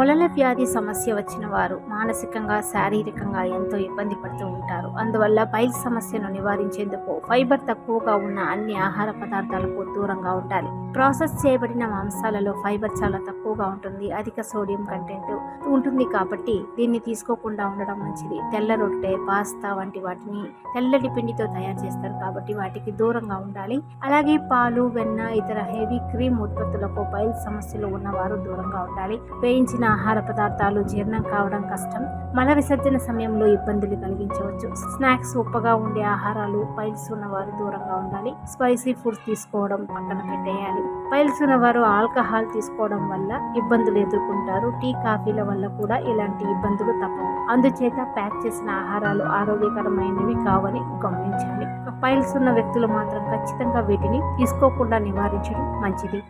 మొలల వ్యాధి సమస్య వచ్చిన వారు మానసికంగా శారీరకంగా ఎంతో ఇబ్బంది పడుతూ ఉంటారు. అందువల్ల పైల్ సమస్యను నివారించేందుకు ఫైబర్ తక్కువగా ఉన్న అన్ని ఆహార పదార్థాలకు దూరంగా ఉండాలి. ప్రాసెస్ చేయబడిన మాంసాలలో ఫైబర్ చాలా తక్కువగా ఉంటుంది. అధిక సోడియం కంటెంట్ ఉంటుంది కాబట్టి దీన్ని తీసుకోకుండా ఉండడం మంచిది. తెల్ల రొట్టె పాస్తా వంటి వాటిని తెల్లటి పిండితో తయారు చేస్తారు కాబట్టి వాటికి దూరంగా ఉండాలి. అలాగే పాలు వెన్న ఇతర హెవీ క్రీమ్ ఉత్పత్తులకు పైల్ సమస్యలు ఉన్నవారు దూరంగా ఉండాలి. వేయించిన ఆహార పదార్థాలు జీర్ణం కావడం కష్టం. మల విసర్జన సమయంలో ఇబ్బందులు కలిగించవచ్చు. స్నాక్స్ ఉప్పగా ఉండే ఆహారాలు పైల్స్ ఉన్నవారు దూరంగా ఉండాలి. స్పైసీ ఫుడ్స్ తీసుకోవడం పక్కన పెట్టేయాలి. పైల్స్ ఉన్నవారు ఆల్కహాల్ తీసుకోవడం వల్ల ఇబ్బందులు ఎదుర్కొంటారు. టీ కాఫీల వల్ల కూడా ఇలాంటి ఇబ్బందులు తప్పవు. అందుచేత ప్యాక్ చేసిన ఆహారాలు ఆరోగ్యకరమైనవి కావని గమనించాలి. పైల్స్ ఉన్న వ్యక్తులు మాత్రం ఖచ్చితంగా వీటిని తీసుకోకుండా నివారించడం మంచిది.